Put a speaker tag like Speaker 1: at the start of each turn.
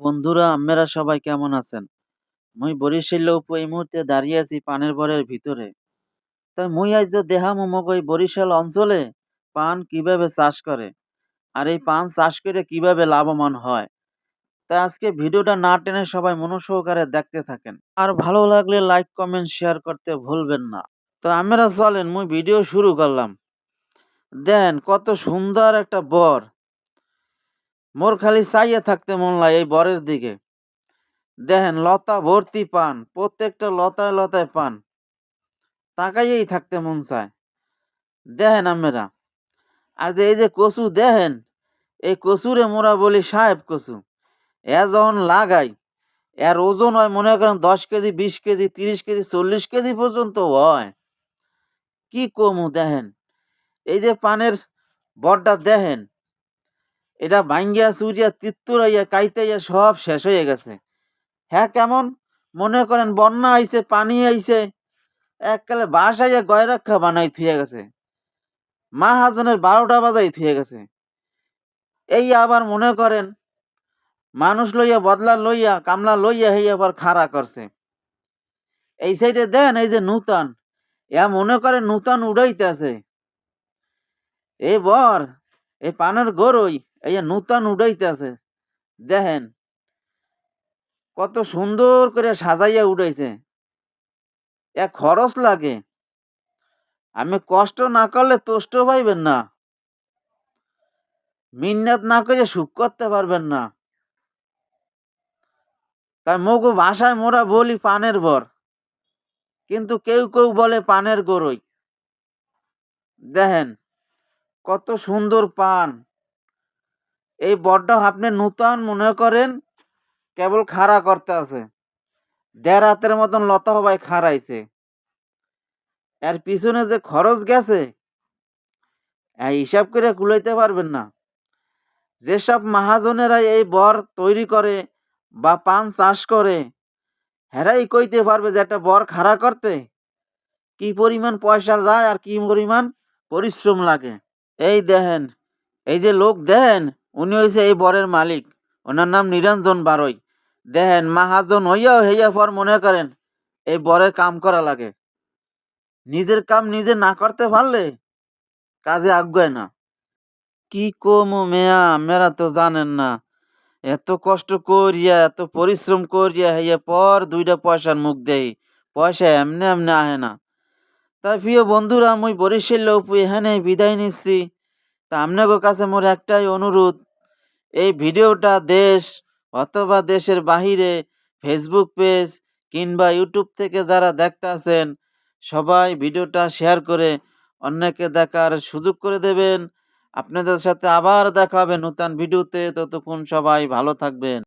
Speaker 1: বন্ধুরা, আপনারা সবাই কেমন আছেন? মুই বরিশাল উপ এই মুহূর্তে দাঁড়িয়ে আছি পানের বরের ভিতরে। তাই মুই আজ যে দেহাম মগ ওই বরিশাল অঞ্চলে পান কীভাবে চাষ করে? আর এই পান চাষ করে কীভাবে লাভবান হয়? তাই আজকে ভিডিওটা না টেনে সবাই মনোসহকারে দেখতে থাকেন। আর ভালো লাগলে লাইক, কমেন্ট, শেয়ার করতে ভুলবেন না। তো আমরা চলেন, মুই ভিডিও শুরু করলাম। দেন কত সুন্দর একটা বর। মোর খালি চাইয়ে থাকতে মন লাগে এই বরের দিকে। দেখেন, লতা ভর্তি পান, প্রত্যেকটা লতায় লতায় পান। তাকাইয়েই থাকতে মন চায়। দেখেন আমরা আর যে এই যে কচু, দেখেন, এই কচুরে মোরা বলি সাহেব কচু। এ যখন লাগাই, এর ওজন হয় মনে করেন দশ কেজি, বিশ কেজি, তিরিশ কেজি, চল্লিশ কেজি পর্যন্ত হয়। কি কমু দেখেন? এই যে পানের বরটা দেখেন এটা ভাঙ্গিয়া চুরিয়া তিত্তুরাইয়া কাইতাইয়া সব শেষ হয়ে গেছে। হ্যাঁ কেমন? মনে করেন বন্যা আইছে, পানি আইছে, এককালে বাস আইয়া গয়রাক্ষা বানাই থুয়ে গেছে। মা মাহাজনের বারোটা বাজাই থুয়ে গেছে। এই আবার মনে করেন, মানুষ লইয়া, বদলা লইয়া, কামলা লইয়া হেই আবার খাড়া করছে। এই সাইডে দেন, এই যে নূতন ইয়া মনে করে নূতন উড়াইতেছে। এই বর এই পানের গরই এই যে নূতন উড়াইতেছে দেখেন, কত সুন্দর করে সাজাইয়া উঠাইছে। এক খরচ লাগে। আমি কষ্ট না করলে তোষ্ট পাইবেন না। মিন্নাত না করে সুখ করতে পারবেন না। তাই মগু ভাষায় মোরা বলি পানের বর, কিন্তু কেউ কেউ বলে পানের গরই। দেখেন, কত সুন্দর পান। এই বরটা আপনি নূতন মনে করেন কেবল খাড়া করতে আছে। দেড় হাতের মতন লতা হবাই খাড়াইছে। এর পিছনে যে খরচ গেছে হিসাব করে কুলাইতে পারবেন না। যেসব মহাজনেরা এই বর তৈরি করে বা পান চাষ করে, হেরাই কইতে পারবে যে একটা বর খাড়া করতে কি পরিমাণ পয়সা যায় আর কি পরিমাণ পরিশ্রম লাগে। এই দেখেন, এই যে লোক দেখেন উনি হয়েছে এই বরের মালিক। ওনার নাম নিরঞ্জন বারই। দেখেন, মাহাজন হইয়াও হইয়া পর মনে করেন, এই বরের কাম করা লাগে। নিজের কাম নিজে না করতে পারলে কাজে আগুয় না। কি কমু মেয়া মেরা তো জানেন না। এত কষ্ট করিয়া, এত পরিশ্রম করিয়া হইয়া পর দুইটা পয়সার মুখ দেই। পয়সা এমনি এমনি আহে না। তাই প্রিয় বন্ধুরা, মুই বরিশাল উপু এখানে বিদায় নিচ্ছি। তা আপনাদের কাছে মোর একটাই অনুরোধ এই ভিডিওটা দেশ অথবা দেশের বাহিরে ফেসবুক পেজ কিংবা ইউটিউব থেকে যারা দেখতে আছেন, সবাই ভিডিওটা শেয়ার করে অন্যকে দেখার সুযোগ করে দেবেন। আপনাদের সাথে আবার দেখা হবে নতুন ভিডিওতে ততক্ষণ সবাই ভালো থাকবেন।